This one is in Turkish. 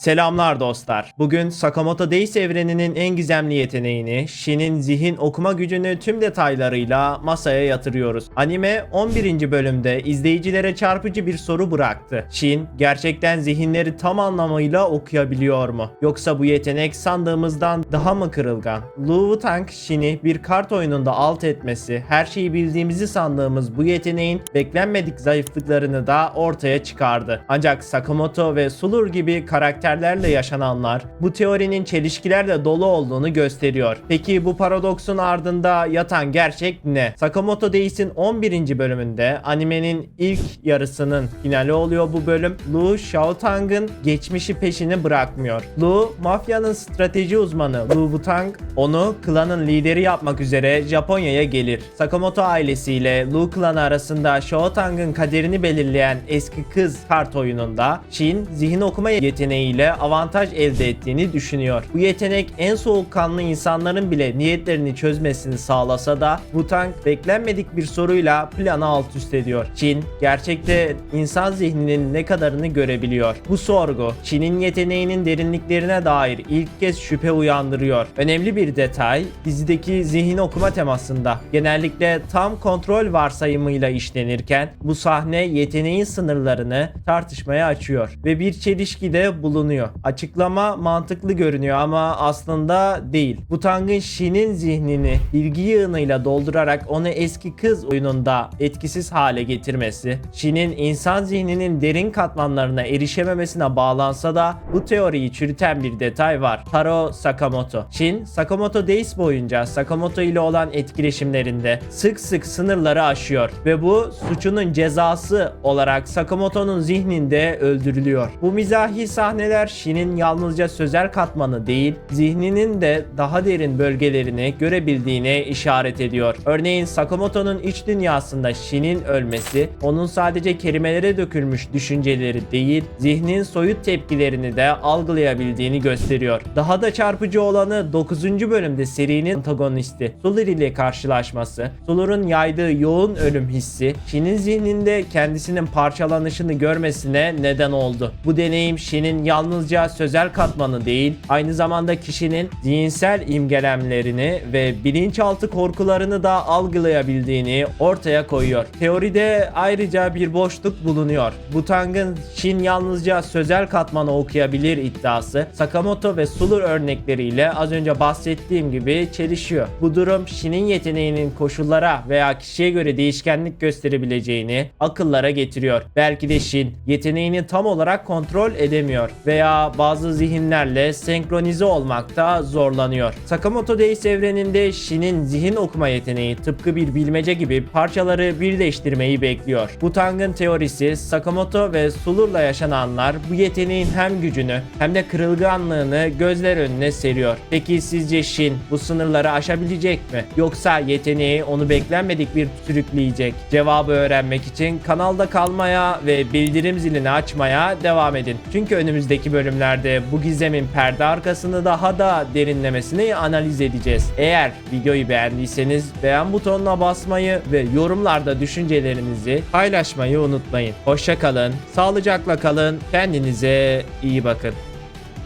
Selamlar dostlar. Bugün Sakamoto Days evreninin en gizemli yeteneğini, Shin'in zihin okuma gücünü tüm detaylarıyla masaya yatırıyoruz. Anime 11. bölümde izleyicilere çarpıcı bir soru bıraktı. Shin gerçekten zihinleri tam anlamıyla okuyabiliyor mu? Yoksa bu yetenek sandığımızdan daha mı kırılgan? Lu Tang Shin'i bir kart oyununda alt etmesi, her şeyi bildiğimizi sandığımız bu yeteneğin beklenmedik zayıflıklarını da ortaya çıkardı. Ancak Sakamoto ve Sulur gibi karakterlerle yaşananlar bu teorinin çelişkilerle dolu olduğunu gösteriyor. Peki bu paradoksun ardında yatan gerçek ne? Sakamoto Days'in 11. bölümünde animenin ilk yarısının finali oluyor bu bölüm. Lu Xiaotang'ın geçmişi peşini bırakmıyor. Lu mafyanın strateji uzmanı Lu Wutang onu klanın lideri yapmak üzere Japonya'ya gelir. Sakamoto ailesiyle Lu klanı arasında Xiaotang'ın kaderini belirleyen eski kız kart oyununda Shin zihin okuma yeteneğiyle avantaj elde ettiğini düşünüyor. Bu yetenek en soğukkanlı insanların bile niyetlerini çözmesini sağlasa da Wutang beklenmedik bir soruyla planı alt üst ediyor. Shin gerçekte insan zihninin ne kadarını görebiliyor. Bu sorgu Shin'in yeteneğinin derinliklerine dair ilk kez şüphe uyandırıyor. Önemli bir detay dizideki zihin okuma temasında genellikle tam kontrol varsayımıyla işlenirken bu sahne yeteneğin sınırlarını tartışmaya açıyor ve bir çelişki de bulunuyor. Açıklama mantıklı görünüyor ama aslında değil. Bu Tang'ın Shin'in zihnini bilgi yığınıyla doldurarak onu eski kız oyununda etkisiz hale getirmesi, Shin'in insan zihninin derin katmanlarına erişememesine bağlansa da bu teoriyi çürüten bir detay var. Taro Sakamoto. Shin, Sakamoto Days boyunca Sakamoto ile olan etkileşimlerinde sık sık sınırları aşıyor ve bu suçunun cezası olarak Sakamoto'nun zihninde öldürülüyor. Bu mizahi sahneler Shin'in yalnızca sözel katmanı değil, zihninin de daha derin bölgelerini görebildiğine işaret ediyor. Örneğin Sakamoto'nun iç dünyasında Shin'in ölmesi, onun sadece kelimelere dökülmüş düşünceleri değil, zihnin soyut tepkilerini de algılayabildiğini gösteriyor. Daha da çarpıcı olanı 9. bölümde serinin antagonisti Sulur ile karşılaşması. Sulur'un yaydığı yoğun ölüm hissi, Shin'in zihninde kendisinin parçalanışını görmesine neden oldu. Bu deneyim Shin'in yalnızca sözel katmanı değil, aynı zamanda kişinin zihinsel imgelemlerini ve bilinçaltı korkularını da algılayabildiğini ortaya koyuyor. Teoride ayrıca bir boşluk bulunuyor. Bu Tang'ın Shin yalnızca sözel katmanı okuyabilir iddiası Sakamoto ve Sulur örnekleriyle az önce bahsettiğim gibi çelişiyor. Bu durum Shin'in yeteneğinin koşullara veya kişiye göre değişkenlik gösterebileceğini akıllara getiriyor. Belki de Shin yeteneğini tam olarak kontrol edemiyor veya bazı zihinlerle senkronize olmakta zorlanıyor. Sakamoto Days evreninde Shin'in zihin okuma yeteneği tıpkı bir bilmece gibi parçaları birleştirmeyi bekliyor. Bu Tang'ın teorisi Sakamoto ve Sulur'la yaşananlar bu yeteneğin hem gücünü hem de kırılganlığını gözler önüne seriyor. Peki sizce Shin bu sınırları aşabilecek mi? Yoksa yeteneği onu beklenmedik bir sürükleyecek? Cevabı öğrenmek için kanalda kalmaya ve bildirim zilini açmaya devam edin. Çünkü önümüzdeki bölümlerde bu gizemin perde arkasını daha da derinlemesine analiz edeceğiz. Eğer videoyu beğendiyseniz beğen butonuna basmayı ve yorumlarda düşüncelerinizi paylaşmayı unutmayın. Hoşça kalın, sağlıcakla kalın, kendinize iyi bakın.